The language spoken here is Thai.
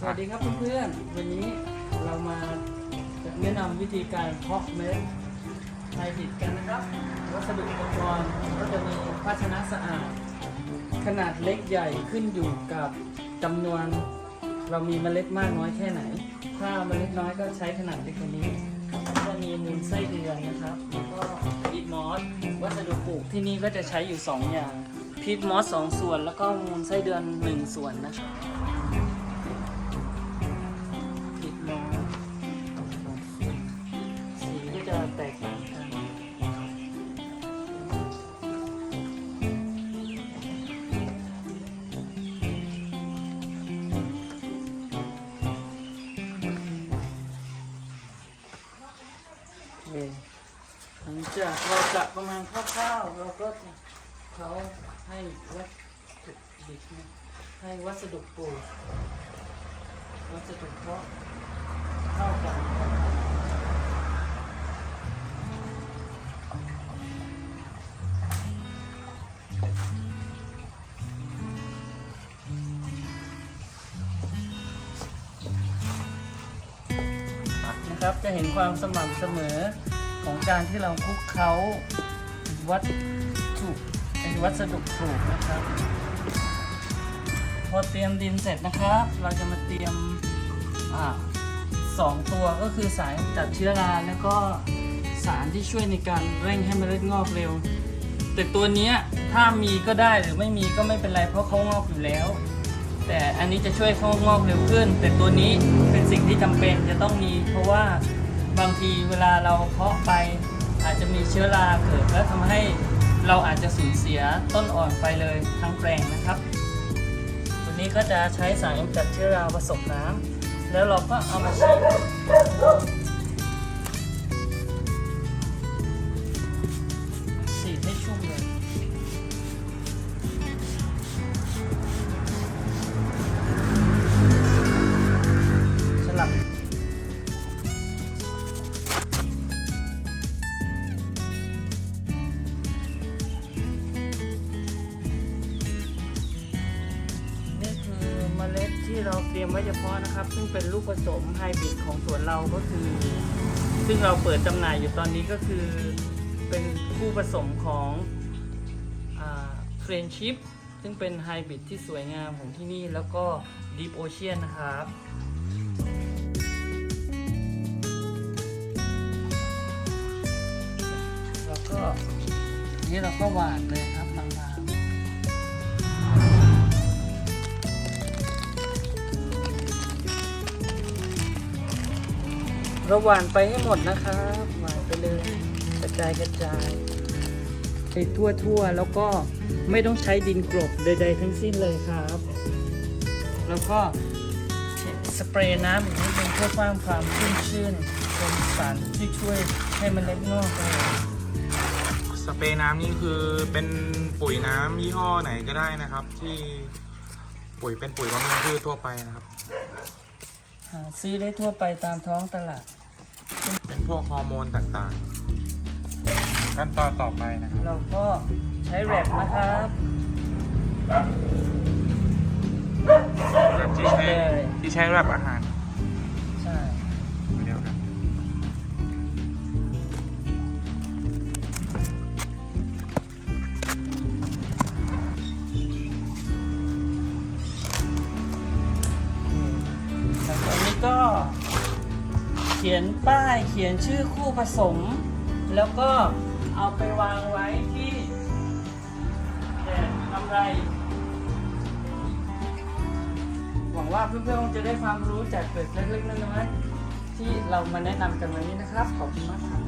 สวัสดีครับเพื่อนๆวันนี้เรามาแนะนำวิธีการเพาะเม็ดไฮบริดกันนะครับ วัสดุอุปกรณ์ก็จะมีภาชนะสะอาด ขนาดเล็กใหญ่ขึ้นอยู่กับจำนวน เรามีเมล็ดมากน้อยแค่ไหน ถ้าเมล็ดน้อยก็ใช้ขนาดเล็กกว่านี้จะมีมูลไส้เดือนนะครับแล้วก็พีทมอสวัสดุปลูกที่นี่ก็จะใช้อยู่ 2 อย่างพีทมอสสองส่วน แล้วก็มูลไส้เดือน 1 ส่วนนะครับ หลังจากเราจะประมาณคร่าวๆเราก็เขาให้วัตถุดิบให้วัสดุปลูกวัสดุเพาะเข้ากัน นะครับ จะเห็นความสม่ำเสมอของการที่เราคลุกเคล้าวัตถุวัสดุปลูกนะครับ พอเตรียมดินเสร็จนะครับ เราจะมาเตรียมอ่าสองตัวก็คือสารจัดเชื้อราแล้วก็สารที่ช่วยในการเร่งให้เมล็ดงอกเร็ว แต่ตัวนี้ถ้ามีก็ได้หรือไม่มีก็ไม่เป็นไรเพราะเขางอกอยู่แล้ว แต่อันนี้จะช่วยเขางอกเร็วขึ้น แต่ตัวนี้เป็นสิ่งที่จำเป็นจะต้องมี เพราะว่าบางทีเวลาเราเพาะไป อาจจะมีเชื้อราเกิดแล้วทำให้เราอาจจะสูญเสียต้นอ่อนไปเลยทั้งแปลงนะครับวันนี้ก็จะใช้สารกำจัดเชื้อราผสมน้ำแล้วเราก็เอามาฉีด เมล็ดที่เราเตรียมไว้เฉพาะนะครับ ซึ่งเป็นลูกผสมไฮบริดของสวนเราก็คือ ซึ่งเราเปิดจำหน่ายอยู่ตอนนี้ก็คือเป็นคู่ผสมของเฟรนชิพซึ่งเป็นไฮบริดที่สวยงามของที่นี่แล้วก็ Deep Ocean นะครับแล้วก็นี่เราก็หวานเลยครับ เราหวานไปให้หมดนะครับหวานไปเลยกระจายกระจายไปทั่วๆแล้วก็ไม่ต้องใช้ดินกลบใดๆทั้งสิ้นเลยครับ แล้วก็สเปรย์น้ำอีกนิดนึงเพื่อเพิ่มความชุ่มชื่นเป็นสารที่ช่วยให้มันเล็ดงอกเร็วสเปรย์น้ำนี่คือเป็นปุ๋ยน้ำยี่ห้อไหนก็ได้นะครับ ที่ปุ๋ยเป็นปุ๋ยบำรุงพืชทั่วไปนะครับ หาซื้อได้ทั่วไปตามท้องตลาด เป็นพวกฮอร์โมนต่างๆ ขั้นตอนต่อไปนะครับ เราก็ใช้แรปนะครับที่ใช้ที่ใช้รับอาหาร เขียนป้ายเขียนชื่อคู่ผสม แล้วก็เอาไปวางไว้ที่แดดกำไร หวังว่าเพื่อนๆคงจะได้ความรู้จากเกิดเล็กๆน้อยๆที่เรามาแนะนำกันวันนี้นะครับ ขอบคุณมากครับ